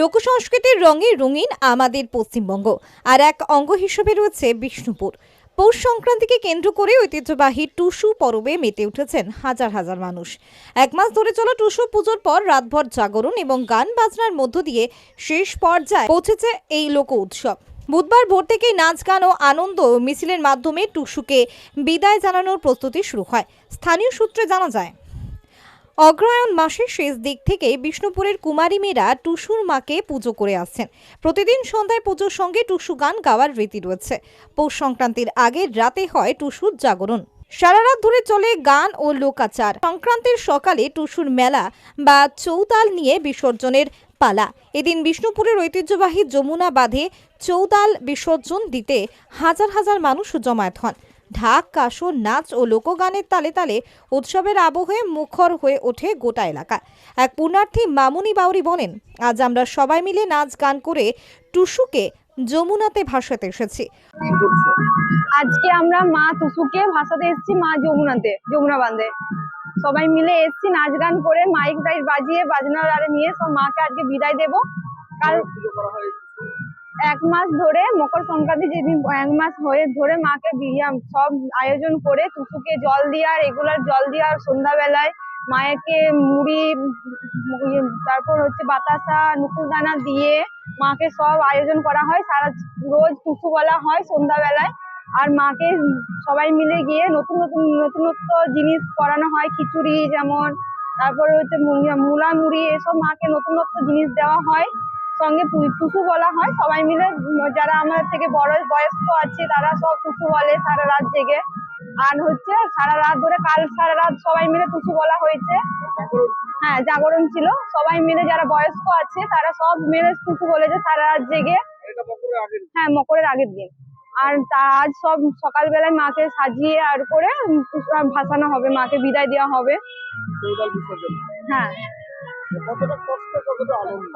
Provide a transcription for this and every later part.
লোকসংস্কৃতির রঙে রঙিন আমাদের পশ্চিমবঙ্গ। আর এক অঙ্গ হিসেবে রয়েছে বিষ্ণুপুর। পৌষ সংক্রান্তিকে কেন্দ্র করে ঐতিহ্যবাহী টুসু পরবে মেতে উঠেছেন হাজার হাজার মানুষ। এক মাস ধরে চলা টুসু পুজোর পর রাতভর জাগরণ এবং গান বাজনার মধ্য দিয়ে শেষ পর্যায়ে পৌঁছেছে এই লোক উৎসব। বুধবার ভোর থেকেই নাচ, গান ও আনন্দ মিছিলের মাধ্যমে টুসুকে বিদায় জানানোর প্রস্তুতি শুরু হয়। স্থানীয় সূত্রে জানা যায় অগ্রহায়ণ মাসের শেষ দিক থেকে বিষ্ণুপুরের কুমারী মেয়েরা টুসুর মাকে পুজো করে আসছেন। প্রতিদিন সন্ধ্যায় পুজোর সঙ্গে টুসু গান গাওয়ার রীতি রয়েছে। পৌষ সংক্রান্তির আগের রাতে হয় টুসুর জাগরণ। সারা রাত ধরে চলে গান ও লোকাচার। সংক্রান্তির সকালে টুসুর মেলা বা চৌতাল নিয়ে বিসর্জনের পালা। এদিন বিষ্ণুপুরের ঐতিহ্যবাহী যমুনা বাঁধে চৌতাল বিসর্জন দিতে হাজার হাজার মানুষ জমায়েত হন। ঢাক, কাসর, নাচ ও লোকগানের তালে তালে উৎসবের আবহে মুখর হয়ে ওঠে গোটা এলাকা। এক পুণ্যার্থী মামুনি বাউরি বলেন, আজ আমরা সবাই মিলে নাচ গান করে টুসুকে যমুনাতে ভাসাতে এসেছি। আজকে আমরা মা টুসুকে ভাসাতে এসেছি মা যমুনাতে, যমুনা বান্ধে সবাই মিলে এসেছি নাচ গান করে, মাইক টাইক বাজিয়ে বাজনা আরে নিয়ে সব মাকে আজকে বিদায় দেবো। কাল এক মাস ধরে মকর সংক্রান্তি যেদিন এক মাস হয়ে ধরে মাকে বিরিয়াম সব আয়োজন করে টুসুকে জল দেওয়া রেগুলার জল দেওয়া সন্ধ্যাবেলায় মায়েকে মুড়ি ইয়ে, তারপর হচ্ছে বাতাসা নুকুলদানা দিয়ে মাকে সব আয়োজন করা হয়। সারা রোজ টুসু বলা হয় সন্ধ্যাবেলায়। আর মাকে সবাই মিলে গিয়ে নতুন নতুন নতুনত্ব জিনিস করানো হয় খিচুড়ি যেমন তারপরে হচ্ছে মুলা মুড়ি এসব মাকে নতুনত্ব জিনিস দেওয়া হয়। সঙ্গে টুসু বলা হয়। সবাই মিলে যারা আমাদের থেকে বড় বয়স্ক আছে তারা সব টুসু বলে সারা রাত জেগে। আর হচ্ছে সারা রাত ধরে কাল সারা রাত সবাই মিলে টুসু বলা হয়েছে। হ্যাঁ জাগরণ ছিল। সবাই মিলে যারা বয়স্ক আছে তারা সব মিলে টুসু বলেছে সারা রাত জেগে। হ্যাঁ মকরের আগের দিন। আর তা আজ সব সকালবেলায় মাকে সাজিয়ে আর করে ভাসানো হবে মাকে বিদায় দেওয়া হবে। হ্যাঁ।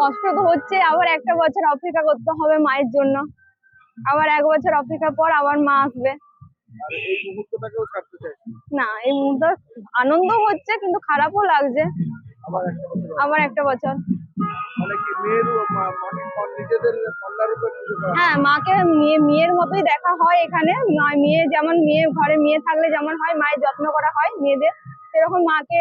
কষ্ট তো হচ্ছে আবার একটা বছর অপেক্ষা করতে হবে মায়ের জন্য। আবার এক বছর অপেক্ষা পর আবার মা আসবে। না এই মুহূর্তে আনন্দ হচ্ছে কিন্তু খারাপও লাগছে। আবার একটা বছর মানে মানে হয়। মাকে মেয়ে মেয়ের মতোই দেখা হয় এখানে। মেয়ে যেমন মেয়ে ঘরে মেয়ে থাকলে যেমন হয় মায়ের যত্ন করা হয় মেয়েদের। সেরকম মাকে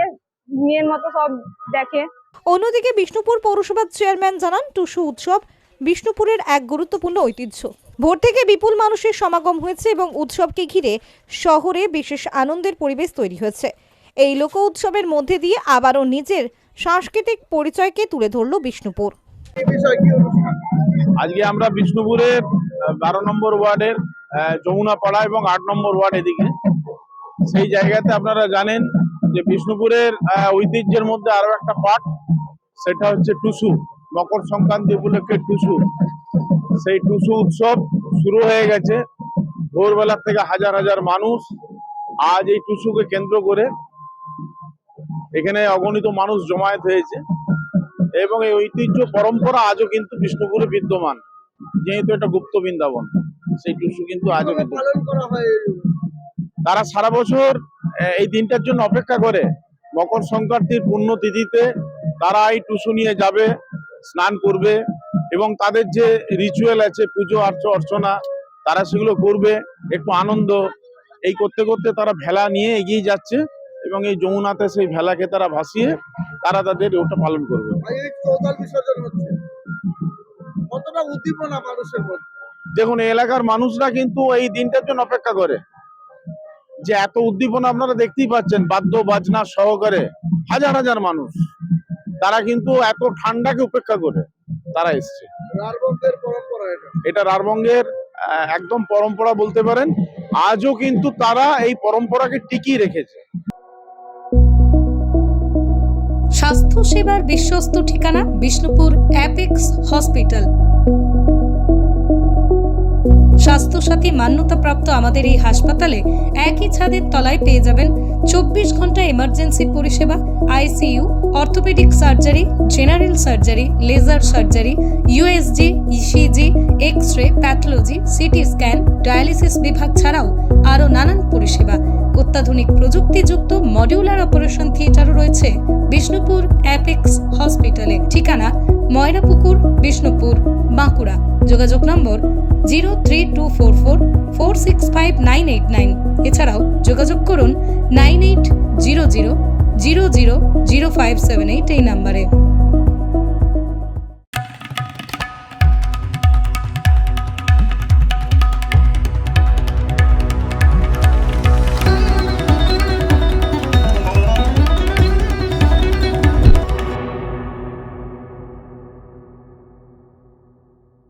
মেয়ের মতো সব দেখে। অন্যদিকে বিষ্ণুপুর পৌরসভার চেয়ারম্যান জানান টুসু উৎসব বিষ্ণুপুরের এক গুরুত্বপূর্ণ ঐতিহ্য। ভোর থেকে বিপুল মানুষের সমাগম হয়েছে এবং উৎসবকে ঘিরে শহরে বিশেষ আনন্দের পরিবেশ তৈরি হয়েছে। এই লোক উৎসবের মধ্যে দিয়ে আবারও নিজের সাংস্কৃতিক পরিচয়কে তুলে ধরল বিষ্ণুপুর। বিষয় আজকে আমরা বিষ্ণুপুরের বারো নম্বর ওয়ার্ডের আহ, যমুনাপাড়া এবং আট নম্বর ওয়ার্ড এদিকে। সেই জায়গাতে আপনারা জানেন যে বিষ্ণুপুরের ঐতিহ্যের মধ্যে আরও একটা পার্ট, সেটা হচ্ছে টুসু, মকর সংক্রান্তি উপলক্ষে টুসু। সেই টুসু উৎসব শুরু হয়ে গেছে। ভোরবেলা থেকে হাজার হাজার মানুষ আজ এই টুসুকে কেন্দ্র করে এখানে অগণিত মানুষ জমায়েত হয়েছে এবং এই ঐতিহ্য পরম্পরা আজও কিন্তু বিষ্ণুপুরে বিদ্যমান। যেহেতু এটা গুপ্ত বৃন্দাবন, সেই টুসু কিন্তু আজও? তারা সারা বছর এই দিনটার জন্য অপেক্ষা করে। মকর সংক্রান্তির পুণ্য তিথিতে তারা এই টুসু নিয়ে যাবে স্নান করবে এবং তাদের যে রিচুয়াল আছে পুজো আর্চ অর্চনা তারা সেগুলো করবে একটু আনন্দ। এই করতে করতে তারা ভেলা নিয়ে এগিয়ে যাচ্ছে এবং এই যমুনাতে সেই ভেলাকে তারা ভাসিয়ে তারা তাদের ওটা পালন করবে। দেখুন এই এলাকার মানুষরা কিন্তু এই দিনটার জন্য অপেক্ষা করে। যে এত উদ্দীপনা আপনারা দেখতেই পাচ্ছেন বাদ্য বাজনা সহকারে হাজার হাজার মানুষ। তারা কিন্তু এত ঠান্ডাকে উপেক্ষা করে তারা এসছে। এটা। এটা রারবঙ্গের আহ, একদম পরম্পরা বলতে পারেন। আজও কিন্তু তারা এই পরম্পরাকে টিকিয়ে রেখেছে। স্বাস্থ্য সেবার বিশ্বস্ত ঠিকানা বিষ্ণুপুর অ্যাপেক্স হসপিটাল স্বাস্থ্যসাথী মান্যতাপ্রাপ্ত আমাদের এই হাসপাতালে একই ছাদের তলায় পেয়ে যাবেন চব্বিশ ঘণ্টা এমার্জেন্সি পরিষেবা ICU orthopaedic surgery general surgery laser surgery USG ECG X ray pathology CT scan dialysis বিভাগ ছাড়াও আরও নানান পরিষেবা। অত্যাধুনিক প্রযুক্তিযুক্ত মডিউলার অপারেশন থিয়েটারও রয়েছে বিষ্ণুপুর অ্যাপেক্স হসপিটালে ঠিকানা ময়রাপুকুর, বিষ্ণুপুর, বাঁকুড়া। যোগাযোগ number zero three two four four four six five nine eight nine. এছাড়াও যোগাযোগ করুন nine eight zero zero zero zero zero five seven eight এই নাম্বারে।